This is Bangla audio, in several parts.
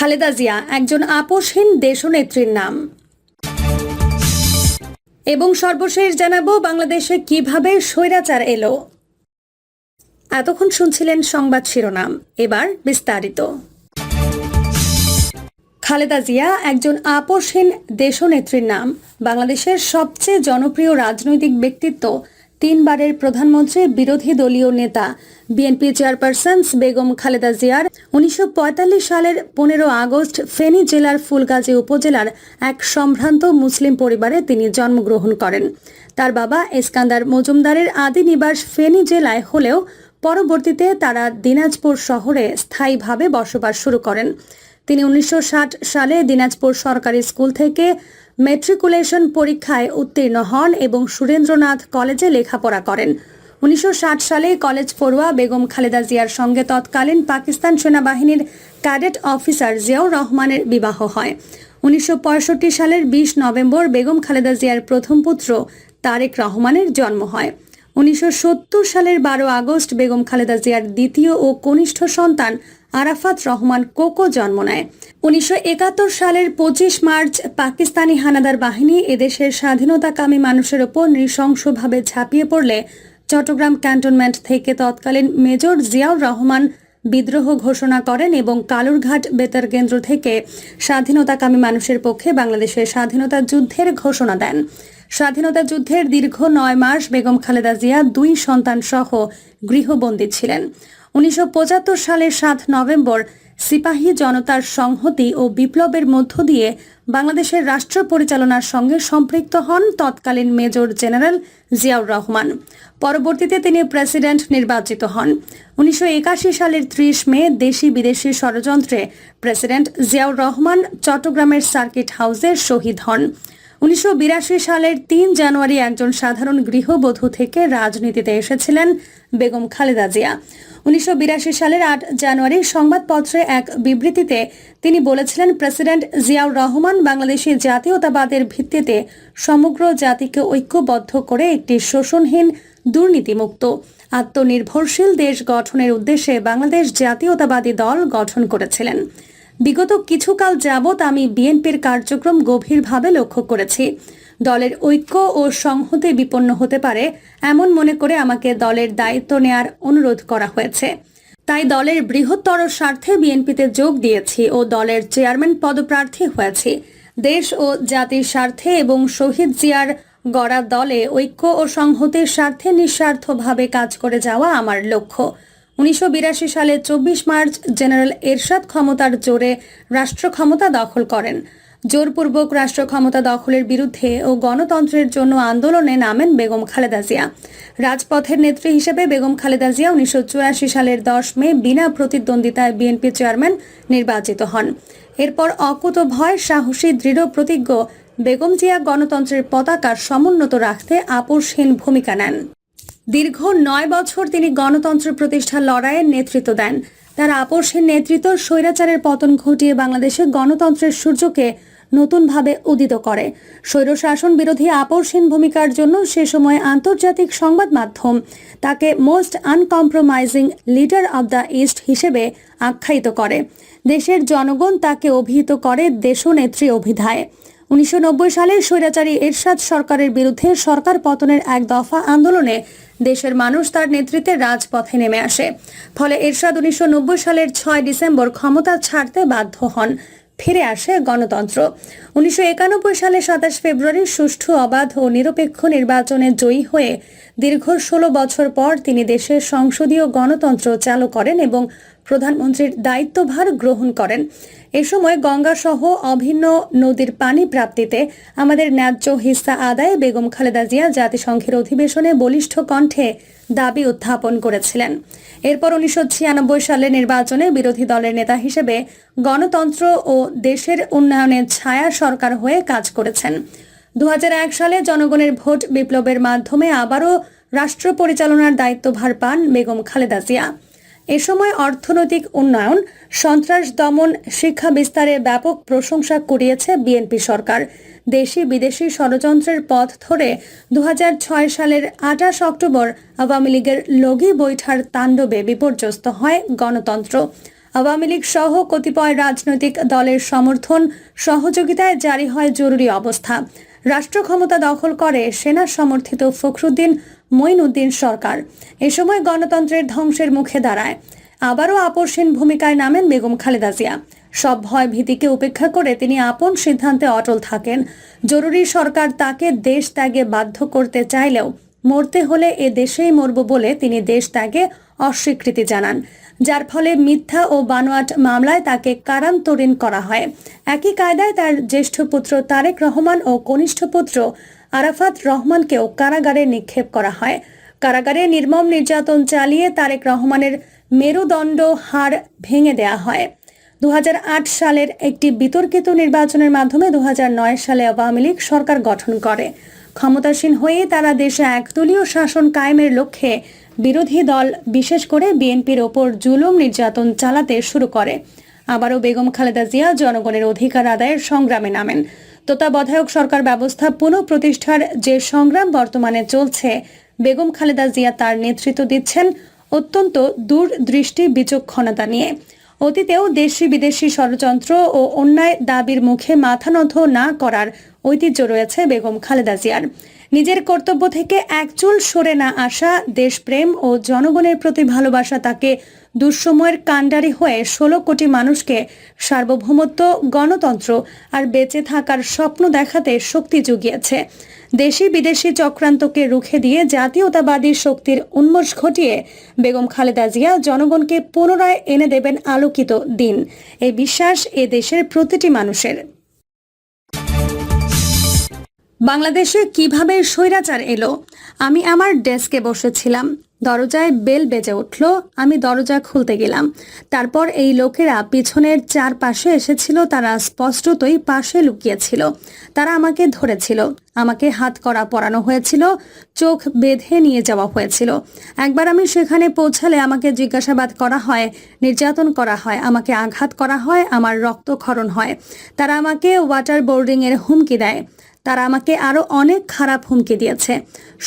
খালেদা জিয়া একজন আপোষহীন দেশনেত্রীর নাম। এবং সর্বশেষ জানাব বাংলাদেশে কীভাবে স্বৈরাচার এলো। এতক্ষণ শুনছিলেন সংবাদ শিরোনাম, এবার বিস্তারিত। খালেদা জিয়া একজন আপোষহীন দেশনেত্রীর নাম, বাংলাদেশের সবচেয়ে জনপ্রিয় রাজনৈতিক ব্যক্তিত্ব তিনবারের প্রধানমন্ত্রী, বিরোধী দলীয় নেতা। বিএনপি চেয়ারপারসন বেগম খালেদা জিয়ার উনিশশো পঁয়তাল্লিশ সালের পনেরো আগস্ট ফেনী জেলার ফুলগাজী উপজেলার এক সম্ভ্রান্ত মুসলিম পরিবারে তিনি জন্মগ্রহণ করেন। তার বাবা এসকান্দার মজুমদারের আদি নিবাস ফেনী জেলায় হলেও পরবর্তীতে তারা দিনাজপুর শহরে স্থায়ীভাবে বসবাস শুরু করেন। তিনি উনিশশো ষাট সালে দিনাজপুর সরকারি স্কুল থেকে মেট্রিকুলেশন পরীক্ষায় উত্তীর্ণ হন এবং সুরেন্দ্রনাথ কলেজে লেখাপড়া করেন। উনিশশো সালে কলেজ পড়ুয়া বেগম খালেদা জিয়ার সঙ্গে তৎকালীন পাকিস্তান সেনাবাহিনীর ক্যাডেট অফিসার জিয়াউর রহমানের বিবাহ হয়। উনিশশো পঁয়ষট্টি সালের বিশ নভেম্বর বেগম খালেদা জিয়ার প্রথম পুত্র তারেক রহমানের জন্ম হয়। উনিশশো সত্তর সালের বারো আগস্ট বেগম খালেদা জিয়ার দ্বিতীয় ও কনিষ্ঠ সন্তান আরাফাত রহমান কোকো জন্ম নেয়। উনিশশো একাত্তর সালের পঁচিশ মার্চ পাকিস্তানি হানাদার বাহিনী এদেশের স্বাধীনতাকামী মানুষের ওপর নৃশংসভাবে ঝাঁপিয়ে পড়লে চট্টগ্রাম ক্যান্টনমেন্ট থেকে তৎকালীন মেজর জিয়াউর রহমান বিদ্রোহ ঘোষণা করেন এবং কালুরঘাট বেতার কেন্দ্র থেকে স্বাধীনতাকামী মানুষের পক্ষে বাংলাদেশের স্বাধীনতা যুদ্ধের ঘোষণা দেন। স্বাধীনতা যুদ্ধের দীর্ঘ নয় মাস বেগম খালেদা জিয়া দুই সন্তান সহ গৃহবন্দী ছিলেন। উনিশশো পঁচাত্তর সালের সাত নভেম্বর সিপাহী জনতার সংহতি ও বিপ্লবের মধ্য দিয়ে বাংলাদেশের রাষ্ট্র পরিচালনার সঙ্গে সম্পৃক্ত হন তৎকালীন মেজর জেনারেল জিয়াউর রহমান। পরবর্তীতে তিনি প্রেসিডেন্ট নির্বাচিত হন। উনিশশো একাশি সালের ত্রিশ মে দেশি বিদেশি ষড়যন্ত্রে প্রেসিডেন্ট জিয়াউর রহমান চট্টগ্রামের সার্কিট হাউসে শহীদ হন। উনিশশো বিরাশি সালের তিন জানুয়ারি একজন সাধারণ গৃহবধূ থেকে রাজনীতিতে এসেছিলেন বেগম খালেদা জিয়া। উনিশশো বিরাশি সালের আট জানুয়ারি সংবাদপত্রে এক বিবৃতিতে তিনি বলেছিলেন, প্রেসিডেন্ট জিয়াউর রহমান বাংলাদেশি জাতীয়তাবাদের ভিত্তিতে সমগ্র জাতিকে ঐক্যবদ্ধ করে একটি শোষণহীন দুর্নীতিমুক্ত, আত্মনির্ভরশীল দেশ গঠনের উদ্দেশ্যে বাংলাদেশ জাতীয়তাবাদী দল গঠন করেছিলেন। বিগত কিছুকাল যাবৎ আমি বিএনপির কার্যক্রম গভীরভাবে লক্ষ্য করেছি। দলের ঐক্য ও সংহতি বিপন্ন হতে পারে এমন মনে করে আমাকে দলের দায়িত্ব নেয়ার অনুরোধ করা হয়েছে। তাই দলের বৃহত্তর স্বার্থে বিএনপিতে যোগ দিয়েছি ও দলের চেয়ারম্যান পদপ্রার্থী হয়েছি। দেশ ও জাতির স্বার্থে এবং শহীদ জিয়ার গড়া দলে ঐক্য ও সংহতির স্বার্থে নিঃস্বার্থভাবে কাজ করে যাওয়া আমার লক্ষ্য। উনিশশো বিরাশি সালে চব্বিশ মার্চ জেনারেল এরশাদ ক্ষমতার জোরে রাষ্ট্র ক্ষমতা দখল করেন। জোরপূর্বক রাষ্ট্র ক্ষমতা দখলের বিরুদ্ধে ও গণতন্ত্রের জন্য আন্দোলনে নামেন বেগম খালেদা জিয়া। রাজপথের নেত্রী হিসেবে বেগম খালেদা জিয়া উনিশশো চুরাশি সালের দশ মে বিনা প্রতিদ্বন্দ্বিতায় বিএনপি চেয়ারম্যান নির্বাচিত হন। এরপর অকুত ভয়, সাহসী, দৃঢ় প্রতিজ্ঞ বেগম জিয়া গণতন্ত্রের পতাকা সমুন্নত রাখতে আপোষহীন ভূমিকা নেন। দীর্ঘ নয় বছর তিনি গণতন্ত্র প্রতিষ্ঠার লড়াইয়ের নেতৃত্ব দেন। তার আপোষের নেতৃত্ব স্বৈরাচারের পতন ঘটিয়ে বাংলাদেশে গণতন্ত্রের সূর্যকে নতুনভাবে উদিত করে। স্বৈরশাসন বিরোধী আপোষহীন ভূমিকার জন্য সে সময় আন্তর্জাতিক সংবাদ মাধ্যম তাকে most uncompromising leader of the east হিসেবে আখ্যায়িত করে। দেশের জনগণ তাকে অভিহিত করে দেশনেত্রী অভিধায়। উনিশশো নব্বই সালে স্বৈরাচারী এরশাদ সরকারের বিরুদ্ধে সরকার পতনের এক দফা আন্দোলনে দেশের মানুষ তার নেতৃত্বে রাজপথে নেমে আসে। ফলে এরশাদ উনিশশো নব্বই সালের ছয় ডিসেম্বর ক্ষমতা ছাড়তে বাধ্য হন। ফিরে আসে গণতন্ত্র। উনিশশো একানব্বই সালে সাতাশ ফেব্রুয়ারি সুষ্ঠু, অবাধ ও নিরপেক্ষ নির্বাচনে জয়ী হয়ে দীর্ঘ ষোলো বছর পর তিনি দেশের সংসদীয় গণতন্ত্র চালু করেন এবং প্রধানমন্ত্রীর দায়িত্বভার গ্রহণ করেন। এ সময় গঙ্গা সহ অভিন্ন নদীর পানি প্রাপ্তিতে আমাদের ন্যায্য হিস্সা আদায়ে বেগম খালেদা জিয়া জাতিসংঘের অধিবেশনে বলিষ্ঠ কণ্ঠে দাবি উত্থাপন করেছিলেন। এরপর উনিশশো ছিয়ানব্বই সালে নির্বাচনে বিরোধী দলের নেতা হিসেবে গণতন্ত্র ও দেশের উন্নয়নের ছায়া সরকার হয়ে কাজ করেছেন। দু হাজার এক সালে জনগণের ভোট বিপ্লবের মাধ্যমে আবারও রাষ্ট্র পরিচালনার দায়িত্বভার পান বেগম খালেদা জিয়া। এ সময় অর্থনৈতিক উন্নয়ন, সন্ত্রাস দমন, শিক্ষা বিস্তারে ব্যাপক প্রশংসা কুড়িয়েছে বিএনপি সরকার। দেশি বিদেশি ষড়যন্ত্রের পথ ধরে দু হাজার ছয় সালের আঠাশ অক্টোবর আওয়ামী লীগের লগি বৈঠার তাণ্ডবে বিপর্যস্ত হয় গণতন্ত্র। আওয়ামী লীগ সহ কতিপয় রাজনৈতিক দলের সমর্থন সহযোগিতায় জারি হয় জরুরি অবস্থা। রাষ্ট্র ক্ষমতা দখল করে সেনা সমর্থিত ফখরুদ্দিন মঈনুদ্দিন সরকার। এ সময় গণতন্ত্রের ধ্বংসের মুখে দাঁড়ায়। আবারও আপোষহীন ভূমিকায় নামেন বেগম খালেদা জিয়া। সব ভয় ভীতিকে উপেক্ষা করে তিনি আপন সিদ্ধান্তে অটল থাকেন। জরুরি সরকার তাকে দেশ ত্যাগে বাধ্য করতে চাইলেও মরতে হলে এ দেশেই মরব বলে তিনি দেশ ত্যাগে অস্বীকৃতি জানান। যার ফলে মিথ্যা ও বানোয়াট মামলায় তাকে কারান্তরীণ করা হয়। একই কায়দায় তার জ্যেষ্ঠ পুত্র তারেক রহমান ও কনিষ্ঠ পুত্র আরাফাত রহমানকেও কারাগারে নিক্ষেপ করা হয়। কারাগারে নির্মম নির্যাতন চালিয়ে তারেক রহমানের মেরুদণ্ড হাড় ভেঙে দেয়া হয়। দু হাজার আট সালের একটি বিতর্কিত নির্বাচনের মাধ্যমে দু হাজার নয় সালে আওয়ামী লীগ সরকার গঠন করে। ক্ষমতাসীন হয়ে তারা দেশে একদলীয় শাসন কায়েমের লক্ষ্যে বিরোধী দল, বিশেষ করে বিএনপির ওপর জুলুম নির্যাতন চালাতে শুরু করে। আবারও বেগম খালেদা জিয়া জনগণের অধিকার আদায়ের সংগ্রামে নামেন। তত্ত্বাবধায়ক সরকার ব্যবস্থা পুনঃপ্রতিষ্ঠার যে সংগ্রাম বর্তমানে চলছে, বেগম খালেদা জিয়া তার নেতৃত্ব দিচ্ছেন অত্যন্ত দূরদৃষ্টি বিচক্ষণতা নিয়ে। অতীতেও দেশি বিদেশি ষড়যন্ত্র ও অন্যায় দাবির মুখে মাথা নত না করার ঐতিহ্য রয়েছে বেগম খালেদা জিয়ার। নিজের কর্তব্য থেকে একচুল সরে না আসা, দেশপ্রেম ও জনগণের প্রতি ভালোবাসা তাকে দুঃসময়ের কাণ্ডারি হয়ে ষোলো কোটি মানুষকে সার্বভৌমত্ব, গণতন্ত্র আর বেঁচে থাকার স্বপ্ন দেখাতে শক্তি জুগিয়েছে। দেশি বিদেশি চক্রান্তকে রুখে দিয়ে জাতীয়তাবাদী শক্তির উন্মোষ ঘটিয়ে বেগম খালেদা জিয়া জনগণকে পুনরায় এনে দেবেন আলোকিত দিন। এই বিশ্বাস এ দেশের প্রতিটি মানুষের। বাংলাদেশে কীভাবে স্বৈরাচার এলো? আমি আমার ডেস্কে বসেছিলাম। দরজায় বেল বেজে উঠল। আমি দরজা খুলতে গেলাম। তারপর এই লোকেরা পিছনের চারপাশে এসেছিল। তারা স্পষ্টতই পাশে লুকিয়েছিল। তারা আমাকে ধরেছিল। আমাকে হাত করা পরানো হয়েছিল। চোখ বেঁধে নিয়ে যাওয়া হয়েছিল। একবার আমি সেখানে পৌঁছালে আমাকে জিজ্ঞাসাবাদ করা হয়, নির্যাতন করা হয়, আমাকে আঘাত করা হয়, আমার রক্তক্ষরণ হয়। তারা আমাকে ওয়াটার বোর্ডিংয়ের হুমকি দেয়। তারা আমাকে আরও অনেক খারাপ হুমকি দিয়েছে।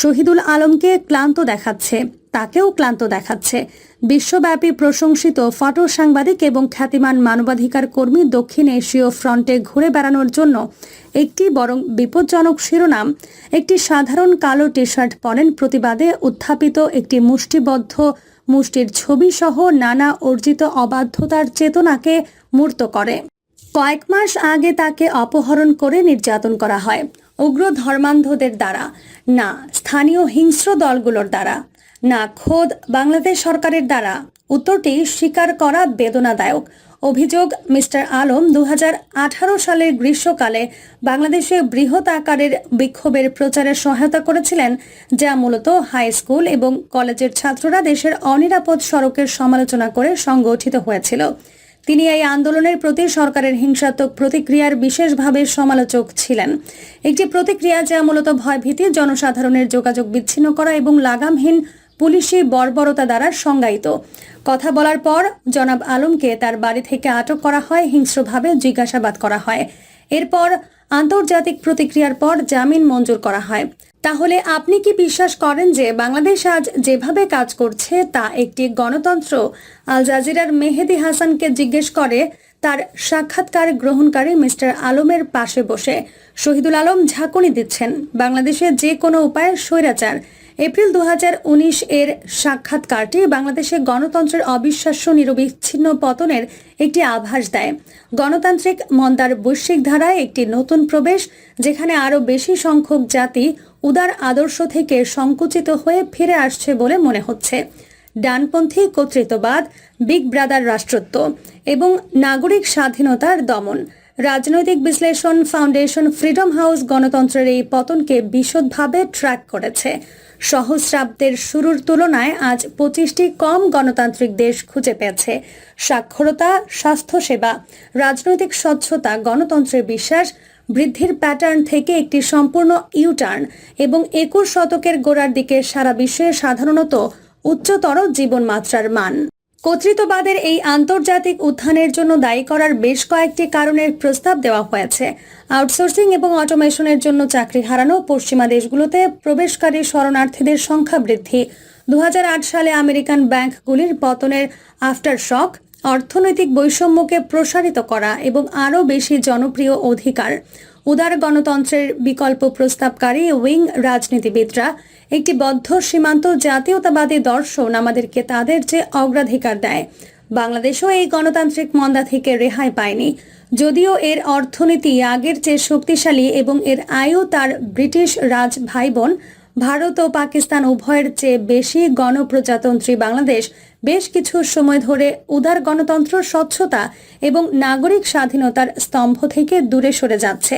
শহীদুল আলমকে ক্লান্ত দেখাচ্ছে, তাকেও ক্লান্ত দেখাচ্ছে। বিশ্বব্যাপী প্রশংসিত ফটো সাংবাদিক এবং খ্যাতিমান মানবাধিকার কর্মী দক্ষিণ এশীয় ফ্রন্টে ঘুরে বেড়ানোর জন্য একটি বরং বিপজ্জনক শিরোনাম, একটি সাধারণ কালো টি শার্ট পরেন প্রতিবাদে উত্থাপিত একটি মুষ্টিবদ্ধ মুষ্টির ছবি সহ নানা অর্জিত অবাধ্যতার চেতনাকে মূর্ত করে। কয়েক মাস আগে তাকে অপহরণ করে নির্যাতন করা হয়। উগ্র ধর্মান্ধদের দ্বারা, না স্থানীয় হিংস্র দলগুলোর দ্বারা, না খোদ বাংলাদেশ সরকারের দ্বারা। উত্তরটি স্বীকার করা বেদনাদায়ক। অভিযোগ, মিস্টার আলম দু হাজার আঠারো সালের গ্রীষ্মকালে বাংলাদেশে বৃহৎ আকারের বিক্ষোভের প্রচারে সহায়তা করেছিলেন, যা মূলত হাই স্কুল এবং কলেজের ছাত্ররা দেশের অনিরাপদ সড়কের সমালোচনা করে সংগঠিত হয়েছিল। তিনি এই আন্দোলনের প্রতি সরকারের হিংসাত্মক প্রতিক্রিয়ার বিশেষভাবে সমালোচক ছিলেন। একটি প্রতিক্রিয়া যা মূলত ভয়ভীতি, জনসাধারণের যোগাযোগ বিচ্ছিন্ন করা এবং লাগামহীন পুলিশি বর্বরতা দ্বারা সংজ্ঞায়িত। কথা বলার পর জনাব আলমকে তার বাড়ি থেকে আটক করা হয়, হিংস্রভাবে জিজ্ঞাসাবাদ করা হয়। এরপর আন্তর্জাতিক প্রতিক্রিয়ার পর জামিন মঞ্জুর করা হয়। তাহলে আপনি কি বিশ্বাস করেন যে বাংলাদেশ আজ যেভাবে কাজ করছে তা একটি গণতন্ত্র? আল জাজিরার মেহেদি হাসানকে জিজ্ঞেস করে তার সাক্ষাৎকার গ্রহণকারী মিস্টার আলমের পাশে বসে। শহীদুল আলম ঝাঁকুনি দিচ্ছেন। বাংলাদেশে যে কোনো উপায়ে স্বৈরাচার। এপ্রিল দুহাজার উনিশ এর সাক্ষাৎকারটি বাংলাদেশে গণতন্ত্রের অবিশ্বাস্য নিরবিচ্ছিন্ন পতনের একটি আভাস দেয়। গণতান্ত্রিক মন্দার বৈশ্বিক ধারায় একটি নতুন প্রবেশ, যেখানে আরও বেশি সংখ্যক জাতি উদার আদর্শ থেকে সংকুচিত হয়ে ফিরে আসছে বলে মনে হচ্ছে। ডানপন্থী কর্তৃত্ববাদ, বিগ ব্রাদার রাষ্ট্রত্ব এবং নাগরিক স্বাধীনতার দমন। রাজনৈতিক বিশ্লেষণ ফাউন্ডেশন ফ্রিডম হাউস গণতন্ত্রের এই পতনকে বিশদভাবে ট্র্যাক করেছে। সহস্রাব্দের শুরুর তুলনায় আজ পঁচিশটি কম গণতান্ত্রিক দেশ খুঁজে পেয়েছে। সাক্ষরতা, স্বাস্থ্যসেবা, রাজনৈতিক স্বচ্ছতা, গণতন্ত্রের বিশ্বাস, বৃদ্ধির প্যাটার্ন থেকে একটি সম্পূর্ণ ইউটার্ন এবং একুশ শতকের গোড়ার দিকে সারা বিশ্বে সাধারণত উচ্চতর জীবনমাত্রার মান। কর্তৃত্ববাদের এই আন্তর্জাতিক উত্থানের জন্য দায়ী করার বেশ কয়েকটি কারণের প্রস্তাব দেওয়া হয়েছে। আউটসোর্সিং এবং অটোমেশনের জন্য চাকরি হারানো পশ্চিমা দেশগুলোতে প্রবেশকারী শরণার্থীদের সংখ্যা বৃদ্ধি। দু হাজার আট সালে আমেরিকান ব্যাংকগুলির পতনের আফটার শক অর্থনৈতিক বৈষম্যকে প্রসারিত করা এবং আরও বেশি জনপ্রিয় অধিকার। উদার গণতন্ত্রের বিকল্প প্রস্তাবকারী উইং রাজনীতিবিদরা একটি বদ্ধ সীমান্ত জাতীয়তাবাদী দর্শন আমাদেরকে তাদের যে অগ্রাধিকার দেয়। বাংলাদেশও এই গণতান্ত্রিক মন্দা থেকে রেহাই পায়নি। যদিও এর অর্থনীতি আগের চেয়ে শক্তিশালী এবং এর আয়ু তার ব্রিটিশ রাজ ভাই বোন ভারত ও পাকিস্তান উভয়ের চেয়ে বেশি গণপ্রজাতন্ত্রী বাংলাদেশ বেশ কিছু সময় ধরে উদার গণতন্ত্র, স্বচ্ছতা এবং নাগরিক স্বাধীনতার স্তম্ভ থেকে দূরে সরে যাচ্ছে।